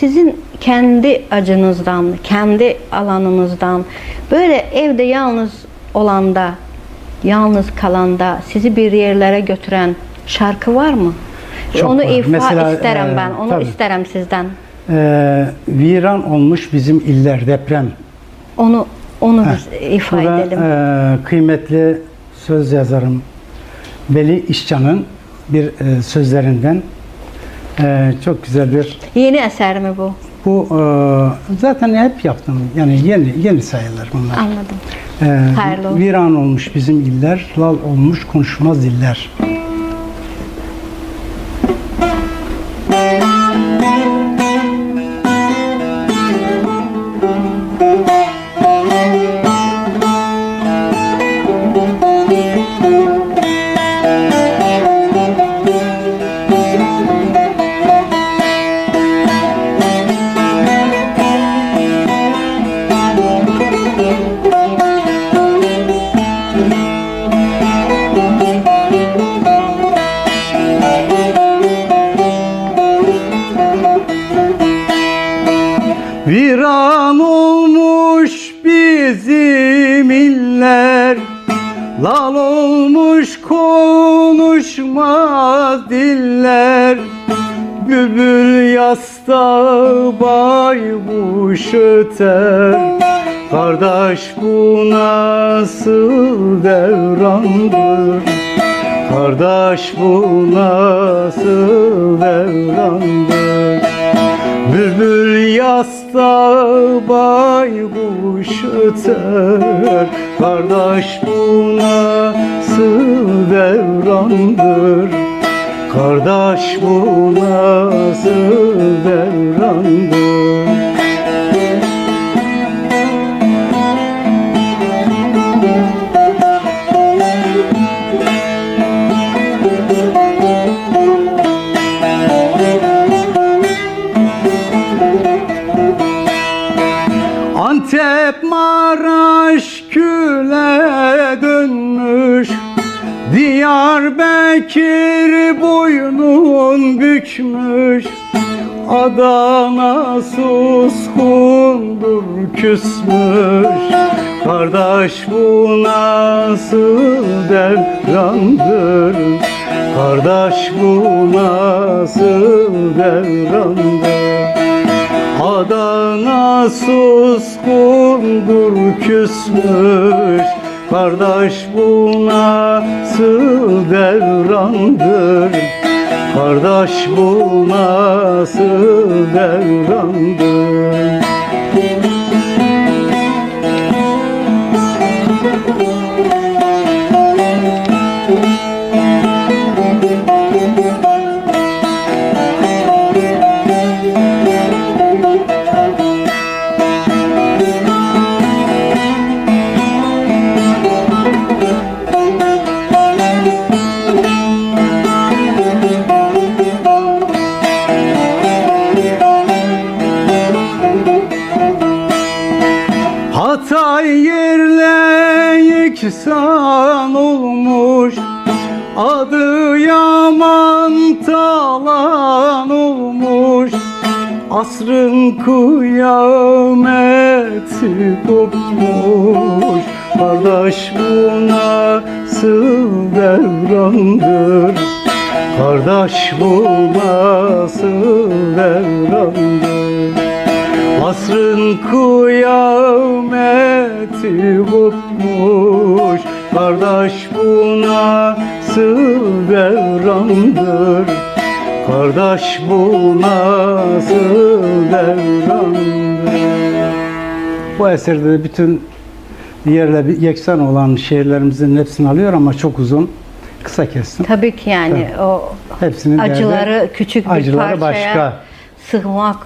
sizin kendi acınızdan, kendi alanınızdan böyle evde yalnız olanda, yalnız kalanda sizi bir yerlere götüren şarkı var mı? Çok onu var. ifa Mesela, isterim e, ben. Onu tabii. isterim sizden. Ee, viran olmuş bizim iller deprem. Onu onu Heh. biz ifa Bu da, edelim. e, kıymetli söz yazarım Veli İşcan'ın bir e, sözlerinden e, çok güzel bir Yeni eser mi bu? bu e, zaten hep yaptım yani yeni yeni sayılar bunlar. Anladım. E, Hayırlı olsun. viran olmuş bizim iller, lal olmuş konuşmaz diller. Viran olmuş bizim iller Lal olmuş konuşmaz diller. Bülbül yasta baykuş öter Kardeş bu nasıl devrandır? Kardeş bu nasıl Yasta baykuş öter. Kardeş bu nasıl devrandır? Kardeş bu nasıl Antep Maraş küle dönmüş. Diyarbakır boynun bükmüş. Adana suskundur küsmüş. Kardeş bu nasıl devrandır? Kardeş bu nasıl devrandır Adana suskundur küsmüş. Kardeş bu nasıl devrandır? Kardeş bu nasıl devrandır Hatay yerle yeksan olmuş Adı yaman talan olmuş. Asrın kıyameti kopmuş Kardeş bu nasıl devrandır. Kardeş bu nasıl devrandır Asrın kıyameti kopmuş Kardeş bu nasıl devrandır Kardeş bu nasıl devrandır Bu eserde de bütün yerle bir yeksan olan şehirlerimizin hepsini alıyor ama çok uzun. Kısa kestim. Tabii ki yani o Hepsinin derdi- acıları küçük bir acıları parçaya başka. sığmak